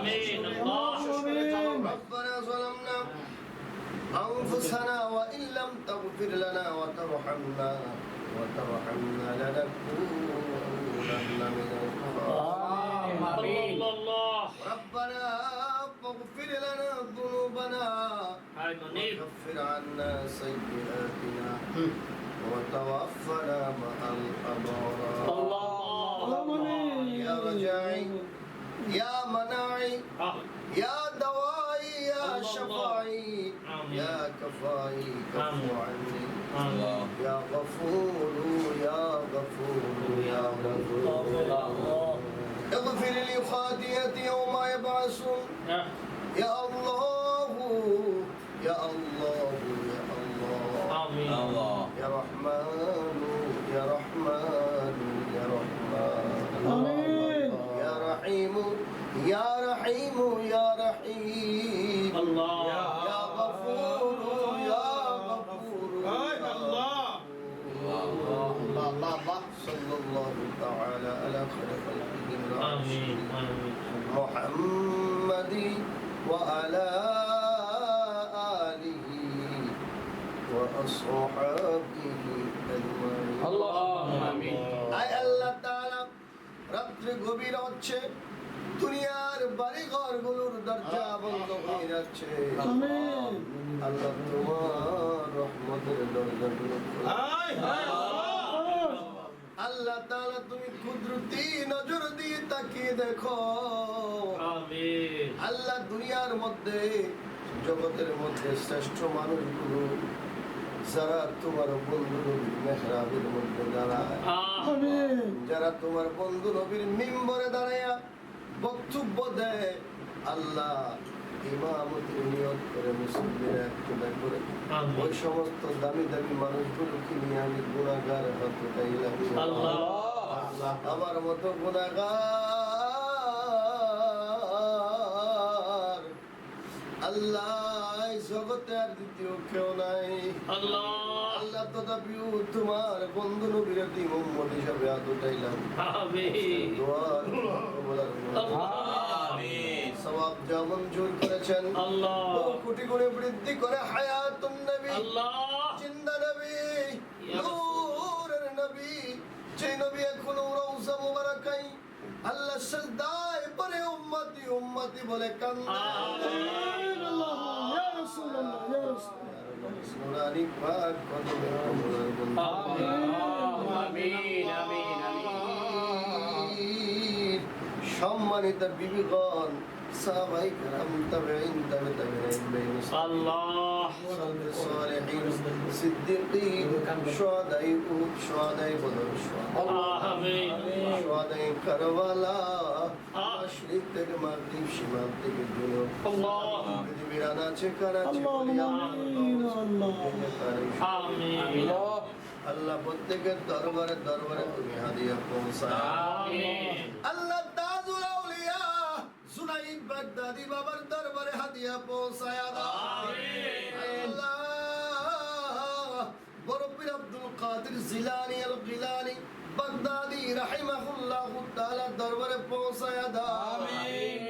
آمين الله ربنا ظلمنا أنفسنا وإن لم تغفر لنا وترحمنا وترحمنا لنكونن من الخاسرين. ربنا فاغفر لنا ذنوبنا وكفر عنا سيئاتنا وتوفنا مع الأبرار الله يا رجاعي يا مناعي آه. يا دوائي يا الله. شفاعي آمين. كفو آمين. عني يا غفور يا غفور يا غفور. اغفر لي خطيئتي يوم يبعثون. تعالى على خير خلقه آمين الراشدين آمين محمد وعلى آله وأصحابه أجمعين اللهم آمين আয় আল্লাহ তাআলা রাত্রে গভীর হচ্ছে দুনিয়ার বাড়ি ঘরগুলোর দরজা বন্ধ হয়ে যাচ্ছে আমিন আল্লাহ তোমার রহমতের দরজাগুলো খুলে আল্লাহ তাআলা তুমি কুদরতি নজর দিয়ে তাকে দেখো। আল্লাহ দুনিয়ার মধ্যে জগতের মধ্যে শ্রেষ্ঠ মানুষগুলো যারা তোমার বন্ধু নবীর মেহরাবের মধ্যে দাঁড়ায়। যারা তোমার বন্ধু নবীর মিম্বরে দাঁড়ায় বক্তব্য দেয় আল্লাহ সমস্ত আমি আমার মতো গুণাগার আল্লাহ জগতে আর দ্বিতীয় কেউ নাই। আল্লাহ। আল্লাহ তথাপিও তোমার বন্ধু নবীর দিম হিসাবে সওয়াব যা মঞ্জুর করেছেন আল্লাহ। কোটি গুণে বৃদ্ধি করে হায়াতুন নবী। আল্লাহ। জিন্দা নবী নূরের নবী যে নবী এখন রওজা মুবারাকাই আল্লাহ সজদায় পরে উম্মতি উম্মতি বলে কান্দা আমিন আল্লাহ। ইয়া রাসূলুল্লাহ ইয়া রাসূলুল্লাহ। আমিন আমিন আমিন। সম্মানিত বিবিগণ সাহাবাই کرام তাবেঈন তাবে তাবেঈন বেঈন الله الصالحين الصديقين شهداء أحد شهداء بدر شهداء آمين شهداء কারবালা আহ। মাশরিক থেকে মাগরিব সীমান থেকে দুনিয়া الله পৃথিবীর আনাচে কানাচে আল্লাহুম্মা আমিন আল্লাহ آمين আল্লাহ প্রত্যেকের দরবারে দরবারে তুমি হাদিয়া পৌঁছায় آمين আল্লাহ তাজুল আউলিয়া সুনাইদ বাগদাদি বাবার দরবারে হাদিয়া পৌঁছায়া দাও। আল্লাহ। বড় পীর আব্দুল কাদের জিলানি আল গিলানি বাগদাদি রাহিমাহুল্লাহ তাআলা দরবারে পৌঁছায়া দাও। আমিন।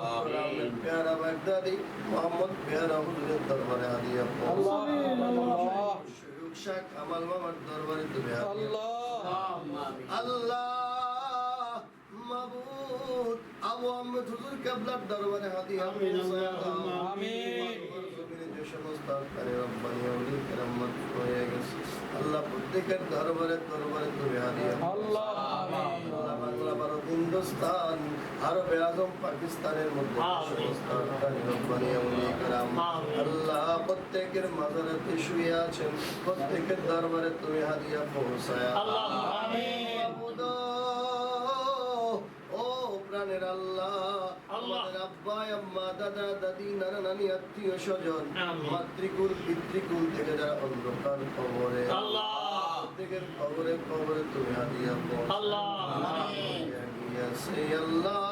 प्यारा बगदादी मोहम्मद प्यारा দরবারে আল্লাহ যে সমস্ত আকারে রব্বানি আউলি হয়ে গেছে আল্লাহ প্রত্যেকের দরবারে দরবারে তুমি আল্লাহ আমিন আল্লাহ হিন্দুস্তান আরবে আজম পাকিস্তানের মধ্যে আল্লাহ প্রত্যেকের মাজারে তুই শুয়ে আছেন প্রত্যেকের দরবারে তুমি হাদিয়া পৌঁছায়। প্রাণের আল্লাহ আমাদের আব্বা আম্মা দাদা দাদি নানা নানি আত্মীয় স্বজন মাতৃকুল পিতৃকুল থেকে যারা অন্ধকার খবরে আল্লাহ। থেকে খবরে খবরে তুমি হাদিয়া আল্লাহ। হাদিয়া গিয়াছে আল্লাহ আল্লাহ।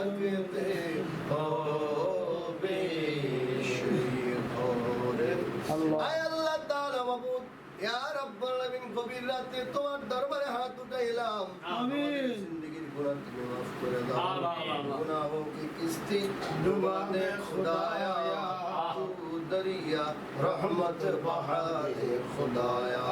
থাকতে হবে আল্লাহ। তাআলা রহমত বাহারে খোদায়া।